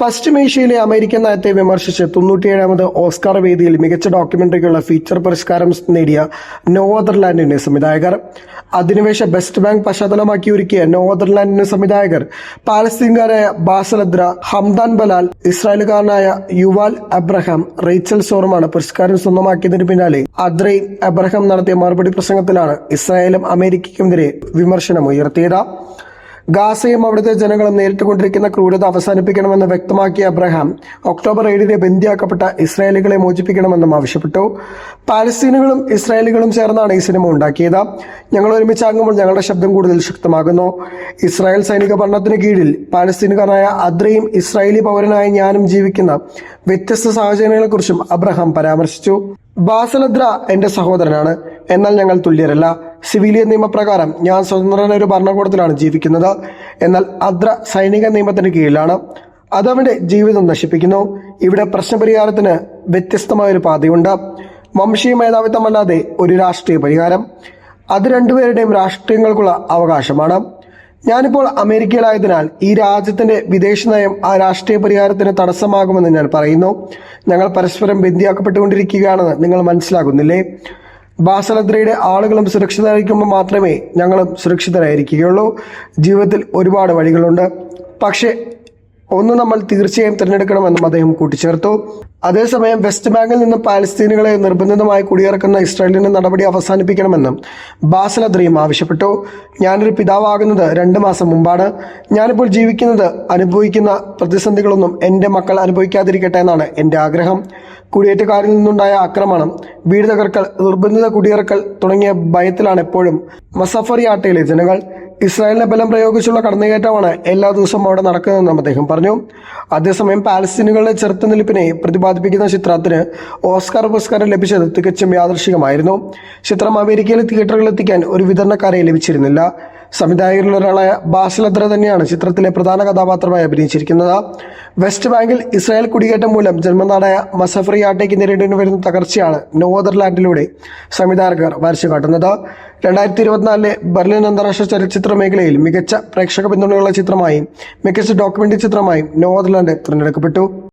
പശ്ചിമേഷ്യയിലെ അമേരിക്കൻ നയത്തെ വിമർശിച്ച് തൊണ്ണൂറ്റിയേഴാമത് ഓസ്കാർ വേദിയിൽ മികച്ച ഡോക്യുമെന്ററിക്കുള്ള ഫീച്ചർ പുരസ്കാരം നേടിയ നോവദർലാൻഡിന്റെ സംവിധായകർ. അധിനിവേശ ബെസ്റ്റ് ബാങ്ക് പശ്ചാത്തലമാക്കി ഒരുക്കിയ നോവദർലാൻഡിന്റെ സംവിധായകർ പാലസ്തീൻകാരായ ബാസലദ്ര ഹംദാൻ ബലാൽ ഇസ്രായേലുകാരനായ യുവാൽ അബ്രഹാം റെയ്ച്ചൽ സോറുമാണ് പുരസ്കാരം സ്വന്തമാക്കിയതിന് പിന്നാലെ അദ്രയും അബ്രഹാം നടത്തിയ മറുപടി പ്രസംഗത്തിലാണ് ഇസ്രായേലും അമേരിക്കയ്ക്കുമെതിരെ വിമർശനം ഉയർത്തിയത് ഗാസയും അവിടുത്തെ ജനങ്ങളും നേരിട്ടുകൊണ്ടിരിക്കുന്ന ക്രൂരത അവസാനിപ്പിക്കണമെന്ന് വ്യക്തമാക്കിയ അബ്രഹാം ഒക്ടോബർ ഏഴിന് ബന്ദിയാക്കപ്പെട്ട ഇസ്രായേലികളെ മോചിപ്പിക്കണമെന്നും ആവശ്യപ്പെട്ടു. പാലസ്തീനുകളും ഇസ്രായേലികളും ചേർന്നാണ് ഈ സിനിമ ഉണ്ടാക്കിയത്. ഞങ്ങൾ ഒരുമിച്ചാകുമ്പോൾ ഞങ്ങളുടെ ശബ്ദം കൂടുതൽ ശക്തമാകുന്നു. ഇസ്രായേൽ സൈനിക ഭരണത്തിന് കീഴിൽ പാലസ്തീനുകാരനായ അദ്രയും ഇസ്രായേലി പൗരനായ ഞാനും ജീവിക്കുന്ന വ്യത്യസ്ത സാഹചര്യങ്ങളെക്കുറിച്ചും അബ്രഹാം പരാമർശിച്ചു. ബാസലദ്ര എന്റെ സഹോദരനാണ്. എന്നാൽ ഞങ്ങൾ തുല്യരല്ല. സിവിലിയൻ നിയമപ്രകാരം ഞാൻ സ്വതന്ത്രന ഒരു ഭരണകൂടത്തിലാണ് ജീവിക്കുന്നത്. എന്നാൽ അദ്ര സൈനിക നിയമത്തിന് കീഴിലാണ്. അതവന്റെ ജീവിതം നശിപ്പിക്കുന്നു. ഇവിടെ പ്രശ്നപരിഹാരത്തിന് വ്യത്യസ്തമായ ഒരു പാതയുണ്ട്. വംശീയ മേധാവിത്വമല്ലാതെ ഒരു രാഷ്ട്രീയ പരിഹാരം. അത് രണ്ടുപേരുടെയും രാഷ്ട്രീയങ്ങൾക്കുള്ള അവകാശമാണ്. ഞാനിപ്പോൾ അമേരിക്കയിലായതിനാൽ ഈ രാജ്യത്തിന്റെ വിദേശ നയം ആ രാഷ്ട്രീയ പരിഹാരത്തിന് തടസ്സമാകുമെന്ന് ഞാൻ പറയുന്നു. ഞങ്ങൾ പരസ്പരം ബന്ധിയാക്കപ്പെട്ടുകൊണ്ടിരിക്കുകയാണെന്ന് നിങ്ങൾ മനസ്സിലാകുന്നില്ലേ? ബാസലത്രയുടെ ആളുകളും സുരക്ഷിതരായിരിക്കുമ്പോൾ മാത്രമേ ഞങ്ങളും സുരക്ഷിതരായിരിക്കുകയുള്ളൂ. ജീവിതത്തിൽ ഒരുപാട് വഴികളുണ്ട്. പക്ഷേ ഒന്ന് നമ്മൾ തീർച്ചയായും തിരഞ്ഞെടുക്കണമെന്നും അദ്ദേഹം കൂട്ടിച്ചേർത്തു. അതേസമയം വെസ്റ്റ് ബാങ്കിൽ നിന്ന് പാലസ്തീനുകളെ നിർബന്ധിതമായി കുടിയിറക്കുന്ന ഇസ്രായേലിന്റെ നടപടി അവസാനിപ്പിക്കണമെന്നും ബാസലദ്രയും ആവശ്യപ്പെട്ടു. ഞാനൊരു പിതാവാകുന്നത് രണ്ട് മാസം മുമ്പാണ്. ഞാനിപ്പോൾ ജീവിക്കുന്നത് അനുഭവിക്കുന്ന പ്രതിസന്ധികളൊന്നും എന്റെ മക്കൾ അനുഭവിക്കാതിരിക്കട്ടെ എന്നാണ് എന്റെ ആഗ്രഹം. കുടിയേറ്റക്കാരിൽ നിന്നുണ്ടായ ആക്രമണം വീട് തകർക്കൽ നിർബന്ധിത കുടിയിറക്കൽ തുടങ്ങിയ ഭയത്തിലാണ് എപ്പോഴും മസഫറിയാട്ടയിലെ ജനങ്ങൾ. ഇസ്രായേലിനെ ബലം പ്രയോഗിച്ചുള്ള കടന്നുകയറ്റമാണ് എല്ലാ ദിവസവും അവിടെ നടക്കുന്നതെന്നും അദ്ദേഹം പറഞ്ഞു. അതേസമയം പാലസ്തീനുകളുടെ ചെറുത്തുനിൽപ്പിനെ പ്രതിപാദിപ്പിക്കുന്ന ചിത്രത്തിന് ഓസ്കാർ പുരസ്കാരം ലഭിച്ചത് തികച്ചും യാദൃശികമായിരുന്നു. ചിത്രം അമേരിക്കയിലെ തിയേറ്ററുകളിൽ എത്തിക്കാൻ ഒരു വിതരണക്കാരെ ലഭിച്ചിരുന്നില്ല. സംവിധായകരിൽ ഒരാളായ ബാസിലത്ര തന്നെയാണ് ചിത്രത്തിലെ പ്രധാന കഥാപാത്രമായി അഭിനയിച്ചിരിക്കുന്നത്. വെസ്റ്റ് ബാങ്കിൽ ഇസ്രായേൽ കുടിയേറ്റം മൂലം ജന്മനാടായ മസഫറിയാട്ടയ്ക്ക് നേരിടേണ്ടി വരുന്ന തകർച്ചയാണ് നോദർലാൻഡിലൂടെ സംവിധായകർ വരച്ചു കാട്ടുന്നത് രണ്ടായിരത്തി ഇരുപത്തിനാലിലെ ബെർലിൻ അന്താരാഷ്ട്ര ചലച്ചിത്ര മേഖലയിൽ മികച്ച പ്രേക്ഷക പിന്തുണയുള്ള ചിത്രമായും മികച്ച ഡോക്യുമെന്ററി ചിത്രമായും നോദർലാൻഡ് തിരഞ്ഞെടുക്കപ്പെട്ടു.